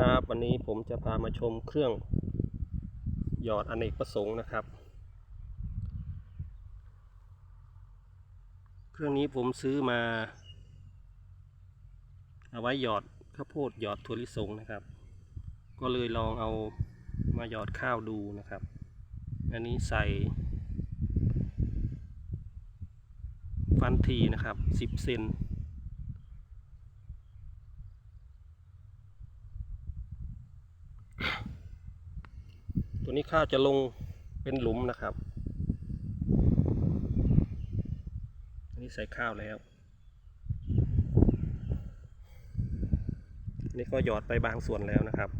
ครับ วันนี้ผมจะพามาชมเครื่องหยอดอเนกประสงค์นะครับ เครื่องนี้ผมซื้อมา เอาไว้หยอดข้าวโพดหยอดถั่วลิสงนะครับ ก็เลยลองเอามาหยอดข้าวดูนะครับ อันนี้ใส่ ฟันทีนะครับ 10 เซน ตัวนี้ข้าวจะลงเป็นหลุมนะครับ อันนี้ใส่ข้าวแล้วนนี้ก็หยอดไปบางส่วนแล้วนะครับ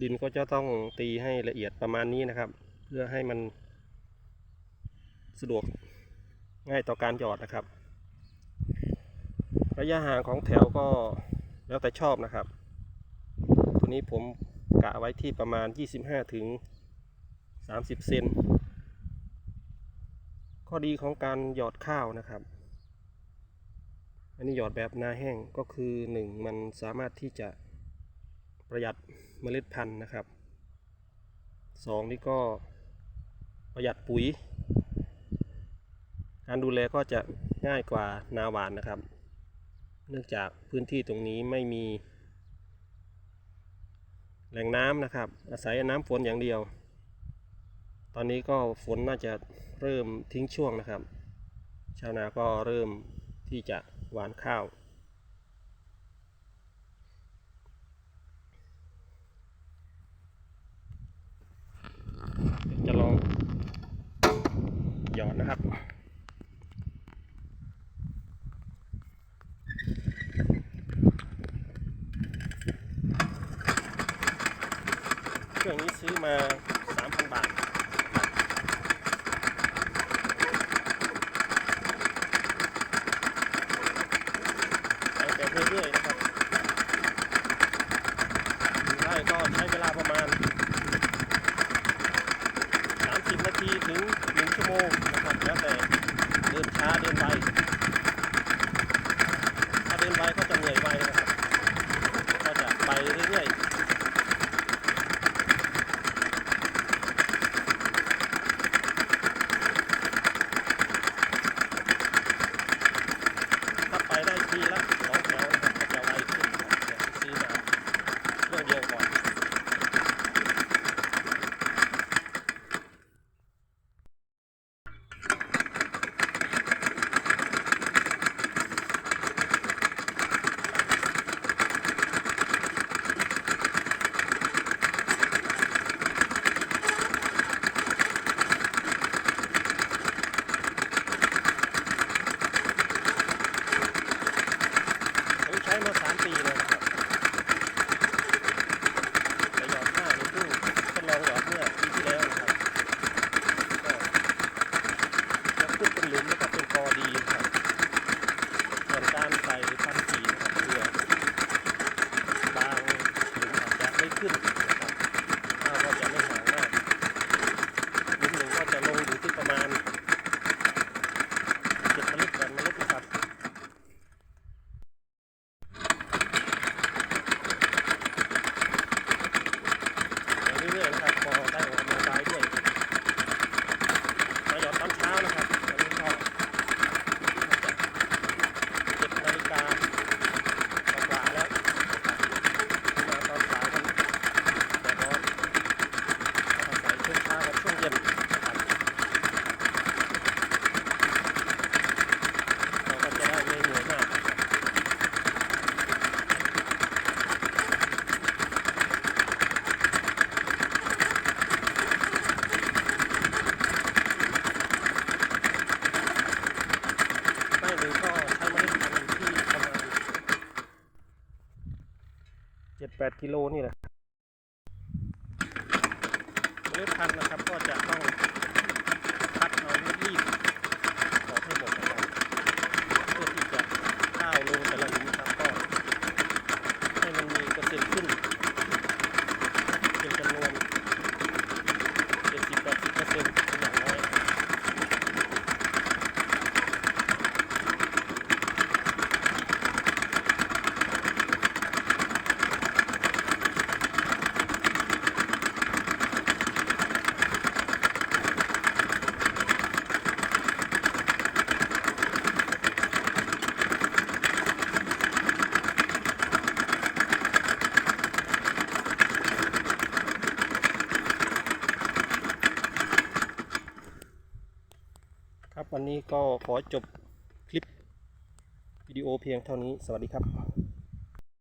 ดินก็จะต้องตีให้ละเอียดประมาณนี้นะครับ เพื่อให้มันสะดวกง่ายต่อการหยอดนะครับ ระยะห่างของแถวก็แล้วแต่ชอบนะครับ นี้ผมกะไว้ที่ประมาณ 25 ถึง 30 เซน ข้อดีของการหยอดข้าวนะครับ อันนี้หยอดแบบนาแห้งก็คือ 1 มันสามารถที่จะประหยัดเมล็ดพันธุ์นะครับ 2 นี่ก็ประหยัดปุ๋ย การดูแลก็จะง่ายกว่านาหวานนะครับ เนื่องจากพื้นที่ตรงนี้ไม่มี แหล่งน้ำนะครับ อาศัยน้ำฝนอย่างเดียว ตอนนี้ก็ฝนน่าจะเริ่มทิ้งช่วงนะครับ ชาวนาก็เริ่มที่จะหวานข้าว จะลองหยอดนะครับ เครื่องนี้ซื้อมา 3,000 บาทแบบเรื่อยๆนะครับไล่ก็ใช้เวลาประมาณ 30 นาทีถึงนะครับ แล้วแต่เดินช้าเดินไว ถ้าเดินไวก็จะเหนื่อยไวนะครับ ก็จะไปเรื่อยๆ ถ้าไปได้ ทีละสองแถว แปดกิโลนี่แหละเมล็ดพันธุ์นะครับก็จะต้อง วันนี้ก็ขอจบคลิปวิดีโอเพียงเท่านี้ สวัสดีครับ